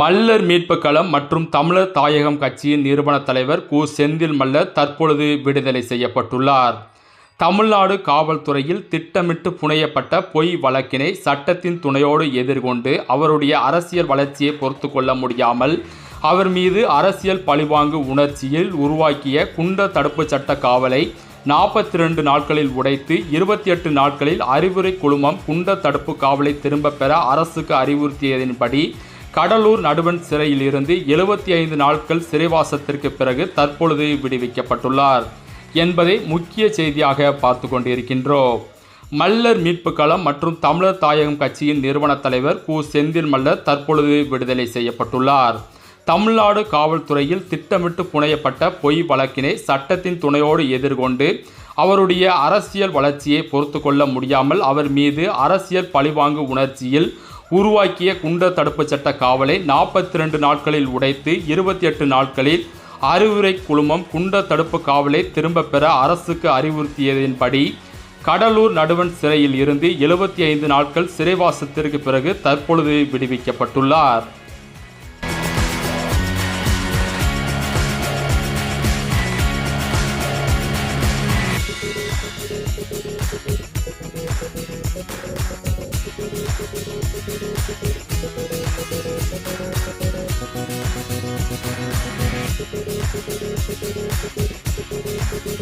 மல்லர் மீட்பு களம் மற்றும் தமிழர் தாயகம் கட்சியின் நிறுவன தலைவர் கு. செந்தில் மல்லர் தற்பொழுது விடுதலை செய்யப்பட்டுள்ளார். தமிழ்நாடு காவல்துறையில் திட்டமிட்டு புனையப்பட்ட பொய் வழக்கினை சட்டத்தின் துணையோடு எதிர்கொண்டு அவருடைய அரசியல் வளர்ச்சியை பொறுத்து கொள்ள முடியாமல் அவர் மீது அரசியல் பழிவாங்கு உணர்ச்சியில் உருவாக்கிய குண்ட தடுப்பு சட்ட காவலை நாற்பத்தி ரெண்டு நாட்களில் உடைத்து இருபத்தி எட்டு நாட்களில் அறிவுரை குழுமம் குண்ட தடுப்பு காவலை திரும்பப் பெற அரசுக்கு அறிவுறுத்தியதன்படி கடலூர் நடுவன் சிறையில் இருந்து எழுபத்தி ஐந்து நாட்கள் சிறைவாசத்திற்கு பிறகு தற்பொழுது விடுவிக்கப்பட்டுள்ளார் என்பதை முக்கிய செய்தியாக பார்த்து கொண்டிருக்கின்றோம் மல்லர் மீட்பு களம் மற்றும் தமிழர் தாயகம் கட்சியின் நிறுவன தலைவர் கு. செந்தில் மல்லர் தற்பொழுது விடுதலை செய்யப்பட்டுள்ளார். தமிழ்நாடு காவல்துறையில் திட்டமிட்டு புனையப்பட்ட பொய் வழக்கினை சட்டத்தின் துணையோடு எதிர்கொண்டு அவருடைய அரசியல் வளர்ச்சியை பொறுத்து கொள்ள முடியாமல் அவர் மீது அரசியல் பழிவாங்கு உணர்ச்சியில் உருவாக்கிய குண்ட தடுப்புச் சட்ட காவலை நாற்பத்தி ரெண்டு நாட்களில் உடைத்து இருபத்தி எட்டு நாட்களில் அறிவுரை குழுமம் குண்ட தடுப்பு காவலை திரும்பப் பெற அரசுக்கு அறிவுறுத்தியதின்படி கடலூர் நடுவன் சிறையில் இருந்து எழுபத்தி ஐந்து நாட்கள் சிறைவாசத்திற்கு பிறகு தற்பொழுது விடுவிக்கப்பட்டுள்ளார். Thank you.